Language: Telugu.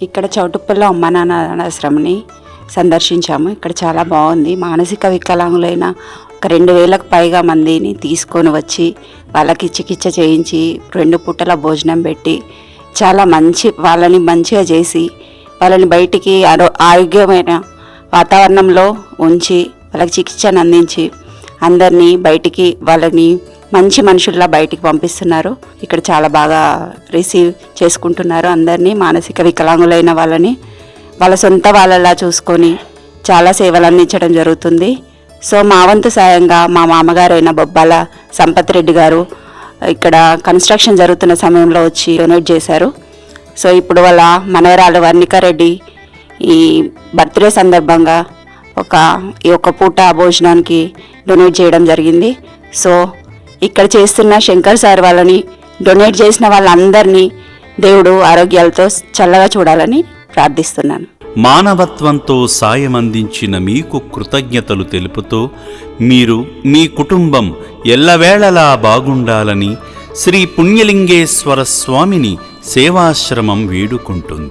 ఇక్కడ చౌటుప్పల్లో అమ్మ నాన్న అనాథాశ్రమని సందర్శించాము. ఇక్కడ చాలా బాగుంది. మానసిక వికలాంగులైన ఒక రెండు వేలకు పైగా మందిని తీసుకొని వచ్చి వాళ్ళకి చికిత్స చేయించి రెండు పూటల భోజనం పెట్టి చాలా మంచి వాళ్ళని మంచిగా చేసి వాళ్ళని బయటికి ఆరో ఆరోగ్యమైన వాతావరణంలో ఉంచి వాళ్ళకి చికిత్సను అందించి అందరినీ బయటికి వాళ్ళని మంచి మనుషుల్లా బయటికి పంపిస్తున్నారు. ఇక్కడ చాలా బాగా రిసీవ్ చేసుకుంటున్నారు అందరినీ మానసిక వికలాంగులైన వాళ్ళని. వాళ్ళ సొంత వాళ్ళలా చూసుకొని చాలా సేవలు అందించడం జరుగుతుంది. సో మా వంతు సాయంగా మా మామగారైన బొబ్బాల సంపత్ రెడ్డి గారు ఇక్కడ కన్స్ట్రక్షన్ జరుగుతున్న సమయంలో వచ్చి డొనేట్ చేశారు. సో ఇప్పుడు వాళ్ళ మనవరాలు వర్ణికారెడ్డి ఈ బర్త్డే సందర్భంగా ఒక ఈ ఒక పూట భోజనానికి డొనేట్ చేయడం జరిగింది. సో ఇక్కడ చేస్తున్న శంకర్ సార్ వాళ్ళని డొనేట్ చేసిన వాళ్ళందరినీ దేవుడు ఆరోగ్యాలతో చల్లగా చూడాలని ప్రార్థిస్తున్నాను. మానవత్వంతో సాయం అందించిన మీకు కృతజ్ఞతలు తెలుపుతూ మీరు మీ కుటుంబం ఎల్లవేళలా బాగుండాలని శ్రీ పుణ్యలింగేశ్వర స్వామిని సేవాశ్రమం వేడుకుంటుంది.